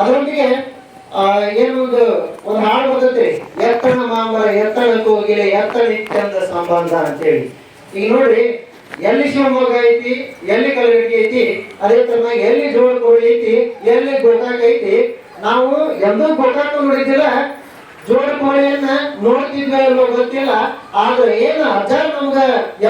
ಅದರೊಂದಿಗೆ ಏನು ಒಂದು ಒಂದು ಹಾಡು ಬರ್ತೈತಿ ಎತ್ತಣ ಮಾಮರ ಎತ್ತಣ ಕೋಗಿಲೆ ಎತ್ತಣ ಅಂತ ಸಂಬಂಧ ಅಂತೇಳಿ. ಈಗ ನೋಡ್ರಿ, ಎಲ್ಲಿ ಶಿವಮೊಗ್ಗ ಐತಿ, ಎಲ್ಲಿ ಕಲಗಟ್ಟಿ ಐತಿ, ಅದೇ ತರ ಎಲ್ಲಿ ಜೋಳಕೋಳಿ ಐತಿ, ಎಲ್ಲಿ ಗೋಕಾಕ್ ಐತಿ, ನಾವು ಎಂದೂ ಗೋಕಾಕ ನೋಡಿದ್ದಿಲ್ಲ. ಜೋಡ ಕೋಳಿಯನ್ನ ನೋಡ್ತಿದ್ವಿ ಅನ್ನೋ ಗೊತ್ತಿಲ್ಲ. ಆದ್ರೆ ಏನು ಅಜ್ಜ ನಮ್ಗ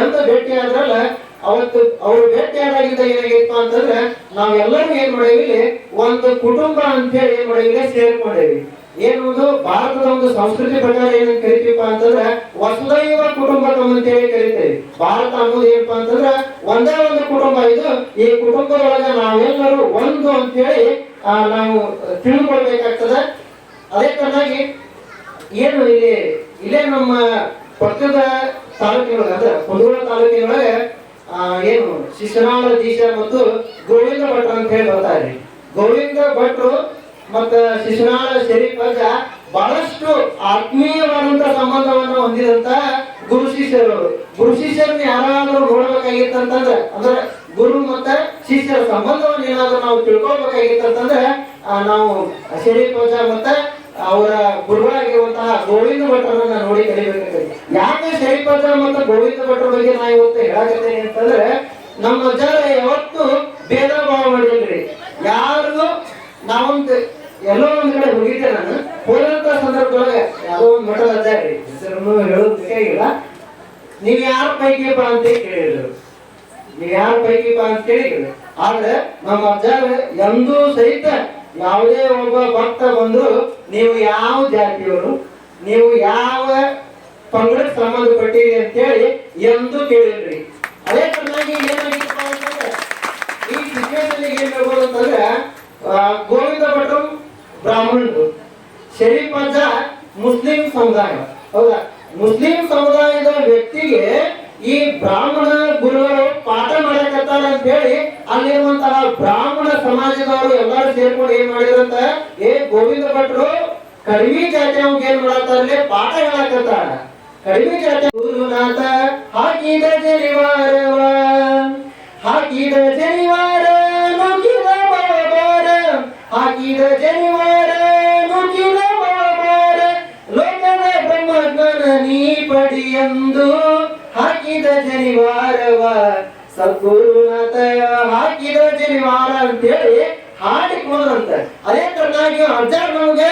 ಎಂತ ಭೇಟಿ ಆದ್ರಲ್ಲ ಅವತ್ತು ಅವರು ಭೇಟಿಯಾದಾಗಿದ್ದ ಏನಾಗಿತ್ತು ಅಂತಂದ್ರೆ ನಾವೆಲ್ಲರೂ ಏನ್ ಮಾಡೇವಿ ಒಂದು ಕುಟುಂಬ ಅಂತ ಹೇಳಿ ಏನ್ ಮಾಡೇವಿ ಸೇರ್ಕೊಂಡೇವಿ ಏನು ಭಾರತದ ಒಂದು ಸಂಸ್ಕೃತಿ ಪ್ರಕಾರ ಏನ್ ಕರಿತೀವಪ್ಪ ಅಂತಂದ್ರೆ ವಸುದೈವ ಕುಟುಂಬಕಂ ಅಂತ ಹೇಳಿ ಕರಿತೇವೆ. ಭಾರತ ಅನ್ನೋದು ಏನಪ್ಪ ಅಂತಂದ್ರೆ ಒಂದೇ ಒಂದು ಕುಟುಂಬ ಇದು. ಈ ಕುಟುಂಬದೊಳಗೆ ನಾವೆಲ್ಲರೂ ಒಂದು ಅಂತ ಆ, ನಾವು ತಿಳ್ಕೊಳ್ಬೇಕಾಗ್ತದೆ ಅದೇ ತರನಾಗಿ ಏನು ಇಲ್ಲಿ ಇಲ್ಲೇ ನಮ್ಮ ಪಕ್ಕದ ತಾಲೂಕಿನೊಳಗೆ ಅಂದ್ರೆ ಕುಂದೂರ ತಾಲೂಕಿನೊಳಗೆ ಆ, ಶಿಶುನಾಳ ಜೀಶ ಮತ್ತು ಗೋವಿಂದ ಭಟ್ರು ಅಂತ ಹೇಳಿ ಬರ್ತಾರೆ ಗೋವಿಂದ ಭಟ್ರು ಮತ್ತ ಶಿಶುನಾಳ ಶರೀಫ್ ಬಹಳಷ್ಟು ಆತ್ಮೀಯವಾದಂತ ಸಂಬಂಧವನ್ನು ಹೊಂದಿದಂತ ಗುರು ಶಿಷ್ಯರು ಗುರು ಶಿಷ್ಯರನ್ನ ಯಾರಾದ್ರೂ ನೋಡ್ಬೇಕಾಗಿತ್ತಂತಂದ್ರೆ ಅಂದ್ರೆ ಗುರು ಮತ್ತ ಶಿಷ್ಯರ ಸಂಬಂಧವನ್ನು ಏನಾದ್ರೂ ನಾವು ತಿಳ್ಕೊಳ್ಬೇಕಾಗಿತ್ತಂತಂದ್ರೆ ನಾವು ಶರೀಫ್ ಅಜ್ಜ ಮತ್ತೆ ಅವರ ಗುರುಗಳಾಗಿರುವಂತಹ ಗೋವಿಂದ ಭಟ್ರನ್ನ ನೋಡಿ ಕಲಿಬೇಕಾಗ್ತದೆ ಯಾಕೆ ಶ್ರೀಪದ್ರ ಮತ್ತು ಗೋವಿಂದ ಭಟ್ರ ಬಗ್ಗೆ ನಾ ಇವತ್ತು ಹೇಳಕತ್ತೇನೆ ಅಂತಂದ್ರೆ, ನಮ್ಮ ಜನ ಯಾವತ್ತು ಭೇದ ಭಾವ ಮಾಡಿದ್ರಿ ಯಾರಿಗೂ ನಾವೊಂದು ಎಲ್ಲೋ ಒಂದ್ ಕಡೆ ಹೋಗಿದ್ದೆ ನಾನು, ಹೋದಂತ ಸಂದರ್ಭದೊಳಗೆ ಯಾವ ಒಂದು ಮಠದ ಅಜ್ಜಾರಿ ಹೆಸರನ್ನು ಹೇಳೋದಕ್ಕೆ ಇಲ್ಲ. ನೀವ್ ಯಾರ ಪೈಕಿಪ್ಪ ಅಂತ ಕೇಳಿದ್ರು. ನೀವ್ ಯಾರ ಪೈಕಿಪ್ಪ ಅಂತ ಕೇಳಿದ್ರು. ಆದ್ರೆ ನಮ್ಮ ಅಜ್ಜಾರ ಎಂದೂ ಸಹಿತ ಯಾವುದೇ ಒಬ್ಬ ಭಕ್ತ ಬಂದ್ರು ನೀವು ಯಾವ ಜಾತಿಯವರು ನೀವು ಯಾವ ಪಂಗಡಕ್ಕೆ ಸಂಬಂಧಪಟ್ಟಿರಿ ಅಂತೇಳಿ ಎಂದು ಕೇಳಿಲ್ರಿ ಅದೇ ತರನಾಗಿ ಏನಾಗಿತ್ತು ಅಂತಂದ್ರೆ, ಈ ಸಿಚುವೇಶನ್ ಏನ್ ಅಂತಂದ್ರೆ ಗೋವಿಂದ ಭಟ್ರು ಬ್ರಾಹ್ಮಣರು, ಶರೀಫ್ ಪಂಚ ಮುಸ್ಲಿಂ ಸಮುದಾಯ. ಹೌದಾ? ಮುಸ್ಲಿಂ ಸಮುದಾಯದ ವ್ಯಕ್ತಿಗೆ ಈ ಬ್ರಾಹ್ಮಣ ಸಮಾಜದವರು ಎಲ್ಲಾರು ಸೇರ್ಕೊಂಡು ಏನ್ ಮಾಡಿದ್ರಂತ ಏ, ಗೋವಿಂದ ಭಟ್ರು, ಕಡಿಮೆ ಜಾತಿ ಅವ್ ಏನ್ ಮಾಡತ್ತಾರಲ್ಲೇ ಪಾಠ ಹೇಳಕತ್ತಾರ. ಕಡಿಮೆ ಜಾತಿ ಗುರುನಾಥ ಹಾಕಿದ ಜನಿವಾರವ. ಹಾಕಿದ ಜನಿವಾರ ನುಗ್ಗಿದ ಬಾಬಾರ. ಹಾಕಿದ ಜನಿವಾರ ನುಗ್ಗಿದ ಬಾಬಾರ. ಲೋಕದ ಬ್ರಹ್ಮಜ್ಞಾನ ನೀ ಪಡಿಯಂದು ಹಾಕಿದ ಜನಿವಾರವ. ಸದ್ಗುರುನಾಥ, ಹಾಕಿದ ಜನಿವಾರ ಅಂತೇಳಿ ಹಾಡಿಕೊಂಡ್ರಂತ ಅದೇ ತರನಾಗಿ ಅಜ್ಜಾರ್ ನಮಗೆ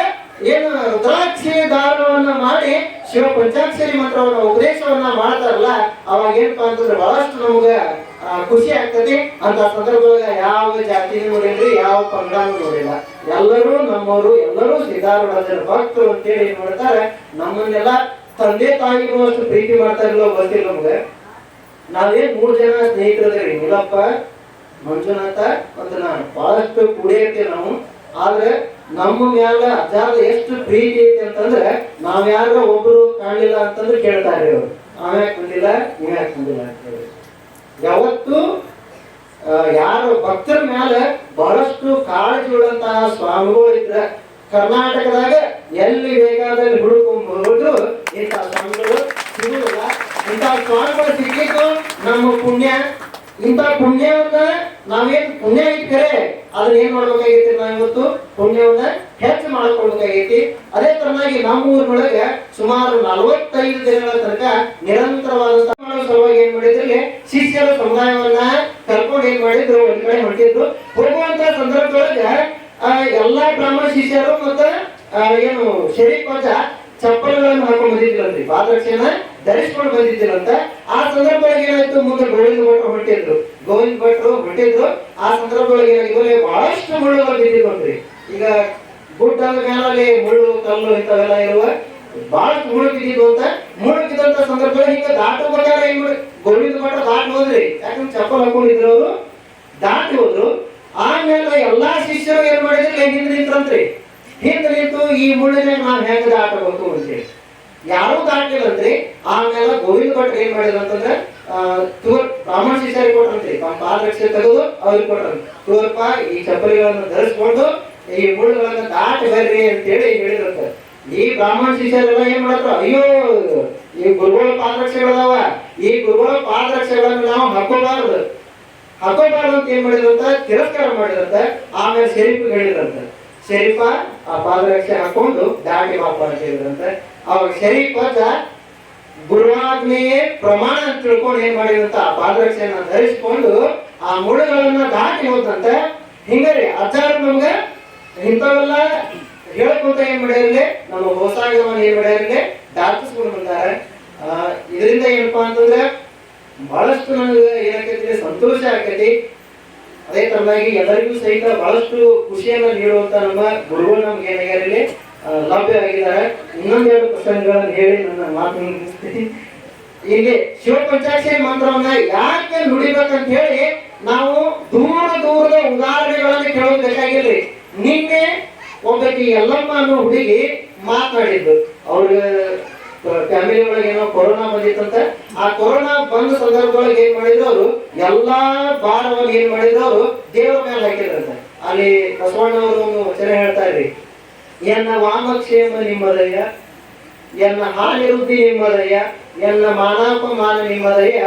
ಏನು ರುದ್ರಾಕ್ಷಿ ದಾನವನ್ನ ಮಾಡಿ ಶಿವ ಪಂಚಾಕ್ಷರಿ ಮಂತ್ರವನ್ನ, ಉಪದೇಶವನ್ನ ಮಾಡ್ತಾರಲ್ಲ, ಅವಾಗ ಏನಪ್ಪಾ ಅಂತಂದ್ರೆ ಬಹಳಷ್ಟು ನಮ್ಗೆ ಖುಷಿ ಆಗ್ತತಿ ಅಂತ ಸಂದರ್ಭದಾಗ ಯಾವ ಜಾತಿ ನೋಡಿಲ್ರಿ, ಯಾವ ಪಂಗಡ ನೋಡಿಲ್ಲ. ಎಲ್ಲರೂ ನಮ್ಮವರು, ಎಲ್ಲರೂ ಸಿದ್ಧಾರೂಢರ ಭಕ್ತರು ಅಂತೇಳಿ ಏನ್ ಮಾಡ್ತಾರೆ, ನಮ್ಮನ್ನೆಲ್ಲ ತಂದೆ ತಾಯಿರುವಷ್ಟು ಪ್ರೀತಿ ಮಾಡ್ತಾರಿಲ್ಲೋ ಗೊತ್ತಿಲ್ಲ ನಮ್ಗೆ. ನಾವೇನ್ ಮೂರ್ ಜನ ಸ್ನೇಹಿತರದ್ರಿ ಮುಲಪ್ಪ ಮಂಜುನಾಥ ಮತ್ತು ನಾನು ಬಹಳಷ್ಟು ನಾವು. ಆದ್ರೆ ನಮ್ಮ ಮ್ಯಾಲ ಅಜ್ಜಾದ ಎಷ್ಟು ಪ್ರೀತಿ ಐತಿ ಅಂತಂದ್ರೆ ನಾವ್ ಯಾರ ಒಬ್ರು ಕಾಣಲಿಲ್ಲ ಅಂತಂದ್ರೆ ಕೇಳ್ತಾರೆ ಅವರು ಆಮೇಲೆ ಬಂದಿಲ್ಲ ಇವ್ಯಾಕ್ ಬಂದಿಲ್ಲ ಅಂತ ಹೇಳಿ. ಯಾವತ್ತು ಯಾರ ಭಕ್ತರ ಮ್ಯಾಲ ಬಹಳಷ್ಟು ಕಾಳಜಿ ಉಳ್ಳಂತಹ ಸ್ವಾಮಿಗಳು ಇದ್ರ ಕರ್ನಾಟಕದಾಗ ಎಲ್ಲಿ ಬೇಕಾದಲ್ಲಿ ಹುಡುಕೊಂಬೋದು ಇಂತಹ ಸ್ವಾಮಿಗಳು. ಸಿಗುವುದಿಲ್ಲ ಇಂತಹ ಸ್ವಾಮಿಗಳು ಸಿಗ್ಲಿಕ್ಕೂ ನಮ್ಮ ಪುಣ್ಯ. ಇಂಥ ಪುಣ್ಯವನ್ನ ನಾವೇನ್ ಪುಣ್ಯ ಐತಿ ಅದನ್ನ ಏನ್ ಮಾಡ್ಬೇಕಾಗೈತಿ ನಾವ್ ಇವತ್ತು ಪುಣ್ಯವನ್ನ ಹೆಚ್ಚು ಮಾಡ್ಕೊಳ್ಬೇಕಾಗೈತಿ. ಅದೇ ತರನಾಗಿ ನಮ್ಮ ಊರಿನೊಳಗೆ ಸುಮಾರು ನಲವತ್ತೈದು ದಿನಗಳ ತನಕ ನಿರಂತರವಾದಂತ ಸಲುವಾಗಿ ಏನ್ ಮಾಡಿದ್ರಲ್ಲಿ ಶಿಷ್ಯರ ಸಮುದಾಯವನ್ನ ಕರ್ಕೊಂಡು ಏನ್ ಮಾಡಿದ್ರು, ಒಂದ್ ಕಡೆ ಹೊರಟಿದ್ರು. ಹೋಗುವಂತ ಸಂದರ್ಭದೊಳಗೆ ಎಲ್ಲಾ ಬ್ರಾಹ್ಮಣ ಶಿಷ್ಯರು ಮತ್ತ ಏನು ಶರೀಫ್ ಪಂಚ ಚಪ್ಪಲುಗಳನ್ನು ಹಾಕೊಂಡು ಬಂದಿದ್ದಿಲ್ಲಂತ್ರಿ ಪಾದರಕ್ಷೆಯನ್ನ ಧರಿಸ್ಕೊಂಡು ಬಂದಿದ್ದಿಲ್ಲಂತ. ಆ ಸಂದರ್ಭದಾಗ ಏನಾಯ್ತು, ಮುಂದೆ ಬೆಳೆದು ಹೊರಟಿದ್ರು. ಗೋವಿಂದ ಭಟ್ರು ಬಿಟ್ಟಿದ್ರು ಆ ಸಂದರ್ಭದೊಳಗೆ ಏನಾಗಿದ್ದು ಬಹಳಷ್ಟು ಮುಳ್ಳುಗಳು ಬಿದ್ದಿದ್ವಂತ್ರಿ ಈಗ ಗುಡ್ಡದ ಮೇಲೆ ಮುಳ್ಳು, ಕಲ್ಲು ಇಂಥವೆಲ್ಲ ಇರುವ ಬಹಳ ಮುಳ್ಳು ಬಿದ್ದಿದ್ದು ಅಂತ, ಮುಳ್ಳು ಬಿದ್ದಂತ ಸಂದರ್ಭದಲ್ಲಿ ಹಿಂಗ ದಾಟು ಪ್ರಕಾರ ಗೋವಿಂದ ಭಟ್ರು ದಾಟಿ ಹೋದ್ರಿ. ಯಾಕಂದ್ರೆ ಚಪ್ಪಲ್ ಹಾಕೊಂಡಿದ್ರು ಅವರು? ದಾಟಿ ಹೋದ್ರು. ಆಮೇಲೆ ಎಲ್ಲಾ ಶಿಷ್ಯರು ಏನ್ ಮಾಡಿದ್ರು? ಹಿಂದೆ ನಿಂತ್ರಂತ್ರಿ. ಹಿಂದೆ ನಿಂತು ಈ ಮುಳ್ಳಿನ ನಾವ್ ಹೆಂಗ್ ದಾಟಬೇಕು ಅಂತೇಳಿ ಯಾರೂ ದಾಟಿಲ್ಲಂತ್ರಿ. ಆಮೇಲೆ ಗೋವಿಂದ ಭಟ್ರು ಏನ್ ಮಾಡಿದ್ರು ಅಂತಂದ್ರೆ ತೂರ್ ಬ್ರಾಹ್ಮಣ ಶಿಷ್ಯರಿಗೆ ಕೊಟ್ರಂತ್ರಿ ಪಾದರಕ್ಷೆ ತೆಗೆದು ಅವ್ರಿಗೆ ಕೊಟ್ರಂತ. ತೋರ್ಪ ಈ ಚಪ್ಪಲಿಗಳನ್ನು ಧರಿಸ್ಕೊಂಡು ಈ ಮುಳ್ಳುಗಳನ್ನ ದಾಟಿ ಬರ್ರಿ ಅಂತೇಳಿ ಹೇಳಿರಂತ ಈ ಬ್ರಾಹ್ಮಣ ಶಿಷ್ಯರೆಲ್ಲ ಏನ್ ಮಾಡತ್ರ? ಅಯ್ಯೋ, ಈ ಗುರುಗಳ ಪಾದರಕ್ಷೆಗಳದಾವ. ಈ ಗುರುಗಳ ಪಾದರಕ್ಷೆಗಳನ್ನು ನಾವು ಹಾಕೋಬಾರದು ಹಾಕೋಬಾರದು ಅಂತ ಏನ್ ಮಾಡಿದ್ರಂತ? ತಿರಸ್ಕಾರ ಮಾಡಿದ್ರಂತ. ಆಮೇಲೆ ಶರೀಫ್ ಹೇಳಿದ್ರಂತ. ಶರೀಫ ಆ ಪಾದರಕ್ಷೆ ಹಾಕೊಂಡು ದಾಟಿ ಬಾಪ ಅಂತ ಅವಾಗ ಶರೀಫ ಗುರುವಾಜ್ಞೆಯೇ ಪ್ರಮಾಣ ಅಂತ ತಿಳ್ಕೊಂಡು ಏನ್ ಮಾಡಿದಂತ ಪಾದರಕ್ಷೆಯನ್ನ ಧರಿಸಿಕೊಂಡು ಆ ಮುಳುಗಳನ್ನ ದಾಟಿ ಹೋದಂತೆ ಹಿಂಗರಿ ಆಚಾರ ನಮ್ಗೆ ಇಂಥವೆಲ್ಲ ಹೇಳ್ಕೊಂತ ಏನ್ ಮಾಡಿರಲಿ ನಮ್ಮ ಹೊಸಾಗವನ್ನ ಏನ್ ಮಾಡಿರಲಿ ದಾಟಿಸ್ಕೊಂಡು ಬಂದಾರೆ. ಆ, ಇದರಿಂದ ಏನಪ್ಪಾ ಅಂತಂದ್ರೆ ಬಹಳಷ್ಟು ನನಗೆ ಏನಾಗ್ತೈತಿ ಸಂತೋಷ ಆಕೈತಿ. ಅದೇ ತರನಾಗಿ ಎಲ್ಲರಿಗೂ ಸಹಿತ ಬಹಳಷ್ಟು ಖುಷಿಯನ್ನ ನೀಡುವಂತ ನಮ್ಮ ಗುರುಗಳು ನಮ್ಗೆ ಏನಾಗ್ಯಾರಲ್ಲಿ ಆ, ಲಭ್ಯ ಇನ್ನೊಂದು ಇನ್ನೊಂದೆರಡು ಪ್ರಸಂಗಗಳನ್ನು ಹೇಳಿ ನನ್ನ ಮಾತು ಮುಗಿಸ್ತೀನಿ. ಇಲ್ಲಿ ಶಿವ ಪಂಚಾಕ್ಷರಿ ಮಂತ್ರವನ್ನ ಯಾಕೆ ನುಡಿಬೇಕಂತ ಹೇಳಿ ನಾವು ದೂರ ದೂರದ ಉದಾಹರಣೆಗಳನ್ನು ಕೇಳೋದು ಬೇಕಾಗಿಲ್ರಿ. ನಿನ್ನೆ ಒಬ್ಬಾಕಿ ಎಲ್ಲಮ್ಮ ಅನ್ನೋ ಹುಡುಗಿ ಮಾತನಾಡಿದ್ದು ಅವ್ರ ಫ್ಯಾಮಿಲಿ ಒಳಗೆ ಏನೋ ಕೊರೋನಾ ಬಂದಿತ್ತಂತ. ಆ ಕೊರೋನಾ ಬಂದ ಸಂದರ್ಭದೊಳಗೆ ಏನ್ ಮಾಡಿದ್ರು ಅವರು? ಎಲ್ಲಾ ಭಾರವನ್ನು ಏನ್ ಮಾಡಿದ್ರು ಅವರು? ದೇವರ ಮೇಲೆ ಹಾಕಿದ್ರಂತೆ. ಅಲ್ಲಿ ಬಸವಣ್ಣವರು ಒಂದು ವಚನ ಹೇಳ್ತಾ ಇದ್ರಿ. ಎನ್ನ ವಾಮಕ್ಷೇಮ ನಿಮ್ಮದಯ ಎನ್ನ ಹಾನಿರುದ್ಧಿ ನಿಮ್ಮದಯ ಎನ್ನ ಮಾನಾಪಮಾನ ನಿಮ್ಮದಯ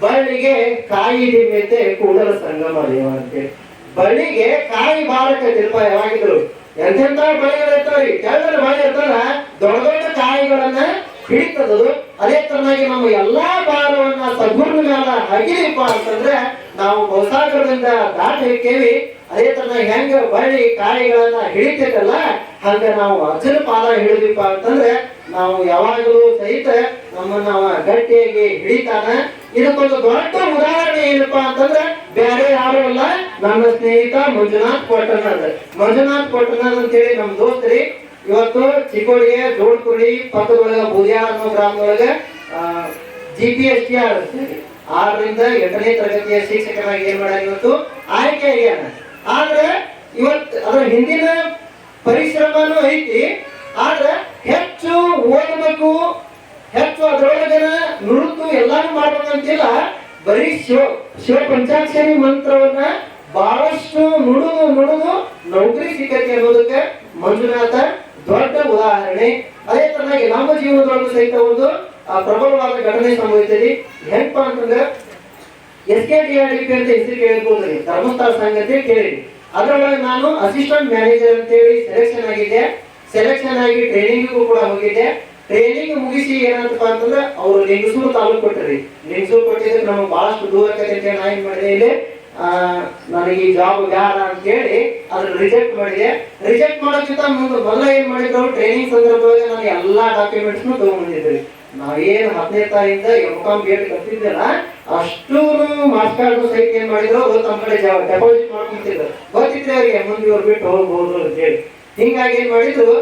ಬಳ್ಳಿಗೆ ಕಾಯಿ ನಿಮ್ಮೆತೆ ಕೂಡಲ ಸಂಗಮ ಅಂತೇಳಿ ಬಳ್ಳಿಗೆ ಕಾಯಿ ಬಾರಕತ್ತಿಲ್ಪ ಯಾವಾಗಿದ್ರು? ಎಂತೆಂತ ಬಳ್ಳಿಗಳಿರ್ತಾವ್ರಿ ಕೆಳಗಡೆ ಬಳ್ಳಿ ಇರ್ತಾರ ದೊಡ್ಡ ದೊಡ್ಡ ಕಾಯಿಗಳನ್ನ ಹಿಡಿತದದು ಅದೇ ತರನಾಗಿ ನಮ್ಮ ಎಲ್ಲಾ ಭಾರವನ್ನ ಸದ್ಗುರು ಮೇಲೆ ಹಗಿಲಿಪ್ಪ ಅಂತಂದ್ರೆ ನಾವು ಬಹುಸಾಗರದಿಂದ ದಾಟಿಕ್ಕೇವಿ ಅದೇ ತರ ಹೆಂಗ ಬಳ್ಳಿ ಕಾಯಿಗಳನ್ನ ಹಿಡಿತೈತಲ್ಲ, ಹಂಗ ನಾವು ಅರ್ಜುನ ಪಾದ ಹಿಡಿದಿಪ್ಪ ಅಂತಂದ್ರೆ ನಾವು ಯಾವಾಗಲೂ ಸಹಿತ ನಮ್ಮನ್ನ ಗಟ್ಟಿಯಾಗಿ ಹಿಡಿತಾನ. ಇದಕ್ಕೊಂದು ದೊಡ್ಡ ಉದಾಹರಣೆ ಏನಪ್ಪಾ ಅಂತಂದ್ರೆ ಬೇರೆ ಯಾರು ಅಲ್ಲ ನನ್ನ ಸ್ನೇಹಿತ ಮಂಜುನಾಥ್ ಕೊಟ್ಟನದ ಮಂಜುನಾಥ್ ಕೊಟ್ಟನದ್ ಅಂತೇಳಿ ನಮ್ ದೋಸ್ತ್ರಿ ಇವತ್ತು ಚಿಕ್ಕೋಡಿಗೆ ಪತ್ತು ಪಕ್ಕದೊಳಗ ಬುದಿಯಾಳ ಅನ್ನೋ ಗ್ರಾಮದೊಳಗ G P S T R ಆರರಿಂದ ಎಂಟನೇ ತರಗತಿಯ ಶಿಕ್ಷಕರಾಗಿ ಏನ್ ಮಾಡ್ಯಾರ ಇವತ್ತು? ಆಯ್ಕೆ ಆಗ್ಯಾನ ಆದ್ರೆ ಇವತ್ತು ಅದರ ಹಿಂದಿನ ಪರಿಶ್ರಮನೂ ಐತಿ. ಆದ್ರೆ ಹೆಚ್ಚು ಓದಬೇಕು, ಹೆಚ್ಚು ಅದರೊಳಗನ ನುರುತು ಎಲ್ಲಾನು ಮಾಡ್ಬೇಕಂತಿಲ್ಲ. ಬರೀ ಶಿವ ಶಿವ ಪಂಚಾಕ್ಷರಿ ಮಂತ್ರವನ್ನ ಬಹಳಷ್ಟು ನುಡುದು ನುಡುದು ನೌಕರಿ ಸಿಕ್ಕತಿ ಅನ್ನೋದಕ್ಕೆ ಮಂಜುನಾಥ ದೊಡ್ಡ ಉದಾಹರಣೆ ಅದೇ ತರನಾಗಿ ನಮ್ಮ ಜೀವನದೊಳಗೂ ಸಹಿತ ಒಂದು ಆ, ಪ್ರಬಲವಾದ ಘಟನೆ ಸಂಭವಿಸಿದೆ ಹೆಂಗಪ್ಪ ಅಂತಂದ್ರೆ S K T R D P ಅಂತ ಹೆಸರು ಕೇಳಿರ್ಬೋದ್ರಿ ಧರ್ಮಸ್ಥಳ ಕೇಳಿ. ಅಂತ ಅದರೊಳಗೆ ನಾನು ಅಸಿಸ್ಟೆಂಟ್ ಮ್ಯಾನೇಜರ್ ಅಂತೇಳಿ ಸೆಲೆಕ್ಷನ್ ಆಗಿದ್ದೆ. ಸೆಲೆಕ್ಷನ್ ಆಗಿ ಟ್ರೈನಿಂಗಿಗೂ ಕೂಡ ಹೋಗಿದ್ದೆ. ಟ್ರೈನಿಂಗ್ ಮುಗಿಸಿ ಏನಂತಪ್ಪ ಅಂತಂದ್ರೆ ಅವರು ಲಿಂಗಸೂರು ತಾಲೂಕು ಕೊಟ್ಟರಿ. ಲಿಂಗಸೂರು ಕೊಟ್ಟಿದ್ರೆ ನಮಗೆ ಬಹಳಷ್ಟು ದೂರ ಅಂತ ನಾ ಏನ್ ಮಾಡಿದೆ ಇಲ್ಲಿ? ನನಗೆ ಈ ಜಾಬ್ ಬೇಡ ಅಂತೇಳಿ ಅದ್ರ ರಿಜೆಕ್ಟ್ ಮಾಡಿದೆ. ರಿಜೆಕ್ಟ್ ಮಾಡೋಕ್ಕಿಂತ ಮುಂದೆ ಮೊದಲ ಏನ್ ಮಾಡಿದ್ರು ಟ್ರೈನಿಂಗ್ ಸಂದರ್ಭದಲ್ಲಿ ನಾನು ಎಲ್ಲಾ ಡಾಕ್ಯುಮೆಂಟ್ಸ್ನು ತಗೊಂಡ್ಬಂದಿದ್ರಿ. ನಾವೇನ್ ಹತ್ತನೇ ತಾಯಿಂದ ಎಂ ಎಡ್ ಅಷ್ಟೂನು ಅಷ್ಟು ಮಾರ್ಕ್ಸ್ ಕಾರ್ಡ್ ಸಹಿತ ಏನ್ ಮಾಡಿದ್ರು? ತಮ್ಮ ಕಡೆ ಡೆಪಾಸಿಟ್ ಮಾಡ್ಕೊಂತಿದ್ರು. ಗೊತ್ತಿದ್ರೆ ಅವ್ರಿಗೆ, ಮುಂದೆ ಇವ್ರು ಬಿಟ್ಟು ಹೋಗ್ಬೋದು ಅಂತ ಹೇಳಿ. ಹಿಂಗಾಗಿ ಏನ್ ಮಾಡಿದ್ರು?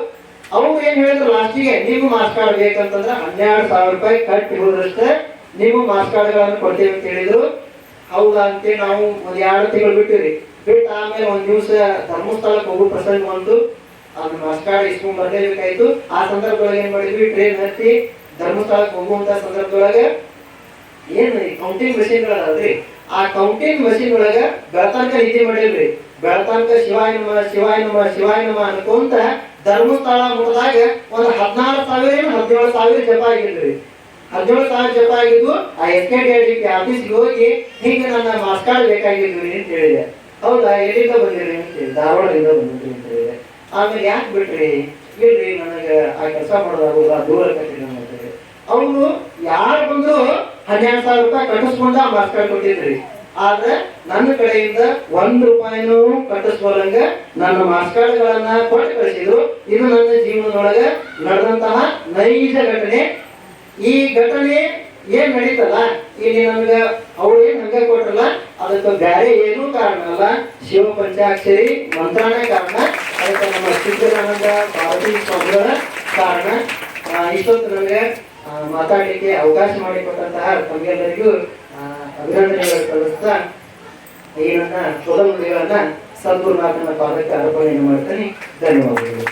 ಅವ್ರು ಏನ್ ಹೇಳಿದ್ರು ಲಾಸ್ಟಿಗೆ ನಿಮ್ಮ ಮಾರ್ಕ್ಸ್ ಕಾರ್ಡ್ ಬೇಕಂತಂದ್ರೆ ಹನ್ನೆರಡು ಸಾವಿರ ರೂಪಾಯಿ ಕಟ್ಟಿ ಹೋದ್ರಷ್ಟೇ ನೀವು ಮಾರ್ಕ್ಸ್ ಕೊಡ್ತೀವಿ ಅಂತ ಹೇಳಿದ್ರು. ಹೌದಾ ಅಂತೇಳಿ ನಾವು ಒಂದ್ ಎರಡು ತಿಂಗಳು ಬಿಟ್ಟಿವಿ ಬಿಟ್ಟು ಆಮೇಲೆ ಒಂದ್ ದಿವಸ ಧರ್ಮಸ್ಥಳಕ್ಕೆ ಹೋಗು ಪ್ರಸಂಗ ಬಂತು. ಅದನ್ನ ಮಾರ್ಕ್ಸ್ ಕಾರ್ಡ್ ಇಸ್ಕೊಂಡ್ ಬರ್ಲೇಬೇಕಾಯ್ತು. ಆ ಸಂದರ್ಭದಲ್ಲಿ ಏನ್ ಮಾಡಿದ್ವಿ? ಟ್ರೈನ್ ಹತ್ತಿ ಧರ್ಮಸ್ಥಳಕ್ಕೆ ಹೋಗುವಂತ ಸಂದರ್ಭದೊಳಗೆ ಏನ್ ಕೌಂಟಿಂಗ್ ಮಷಿನ್ ಗಳಲ್ರಿ ಆ ಕೌಂಟಿಂಗ್ ಮಷಿನ್ ಒಳಗ ಬೆಳತನಕ ರೀತಿ ಮಾಡಿಲ್ರಿ. ಬೆಳತನಕ ಶಿವಾಯ ನಮ ಶಿವಾಯ ನಮ ಶಿವಾಯ ನಮ ಅನ್ಕೊಂತ ಧರ್ಮಸ್ಥಳ ಮುಟ್ಟದಾಗ ಒಂದ್ ಹದಿನಾರು ಸಾವಿರ ಹದಿನೇಳು ಸಾವಿರ ಜಪ ಆಗಿಲ್ರಿ. ಹದಿನೇಳು ಸಾವಿರ ಜಪ ಆಗಿದ್ದು ಆ ಎಸ್ ಕೆ ಡಿ ಆಫೀಸ್ಗೆ ಹೋಗಿ ಹಿಂಗೆ ನನ್ನ ಮಾಸ್ಕಾರ್ಡ್ ಕಾರ್ಡ್ ಬೇಕಾಗಿದ್ವಿ ಅಂತ ಹೇಳಿದೆ. ಹೌದಾ? ಎಲ್ಲಿಂದ ಬಂದಿರಿ ಅಂತ ಹೇಳಿ ಧಾರವಾಡದಿಂದ ಬಂದಿದ್ರಿ ಅಂತ ಹೇಳಿದೆ. ಆಮೇಲೆ ಯಾಕೆ ಬಿಟ್ರಿ? ಇಲ್ರಿ, ನನಗೆ ಆ ಕೆಲಸ ಮಾಡೋದಾಗ ದೂರ ಕಟ್ಟಿ ಅಂತ ಹೇಳಿ ಯಾರ ಬಂದ್ರು ಹನ್ನೆರಡು ಸಾವಿರ ರೂಪಾಯಿ ಕಟ್ಟಿಸ್ಕೊಂಡ ಮಾಸ್ಕರ್ ಕೊಟ್ಟಿದ್ರಿ. ಆದ್ರೆ ನನ್ನ ಕಡೆಯಿಂದ ಒಂದ್ ರೂಪಾಯಿನೂ ಕಟ್ಟಿಸ್ಕೊಳಂಗ ನನ್ನ ಮಾರ್ಕ್ಸ್ ಕಾರ್ಡ್ಗಳನ್ನ ಕೊಟ್ಟು ಕಳಿಸಿದ್ರು ಇದು ನನ್ನ ಜೀವನದೊಳಗೆ ನಡೆದಂತಹ ನೈಜ ಘಟನೆ. ಈ ಘಟನೆ ಏನ್ ನಡೀತಲ್ಲ? ಇಲ್ಲಿ ನಮ್ಗೆ ಅವಳು ಏನ್ ಹಂಗ ಕೊಟ್ರಲ್ಲ? ಅದಕ್ಕೆ ಬೇರೆ ಏನೂ ಕಾರಣ ಅಲ್ಲ. ಶಿವ ಪಂಚಾಕ್ಷರಿ ಮಂತ್ರಾನೇ ಕಾರಣ. ಅದಕ್ಕೆ ನಮ್ಮ ಸಿದ್ದರಾನಂದ ಪಾರ್ವತಿ ಸ್ವಾಮಿಗಳ ಕಾರಣ. ಇಷ್ಟೊತ್ತು ನನಗೆ ಮಾತಾಡ್ಲಿಕ್ಕೆ ಅವಕಾಶ ಮಾಡಿಕೊಟ್ಟಂತಹ ತಮಗೆಲ್ಲರಿಗೂ ಅಭಿನಂದನೆಗಳು ಸಲ್ಲಿಸ್ತಾ ಈ ನನ್ನ ಶೋಧ ಸದ್ಗುರುನಾಥನ ಪಾದಕ್ಕೆ ಅರ್ಪಣೆಯನ್ನು ಮಾಡ್ತೇನೆ. ಧನ್ಯವಾದಗಳು.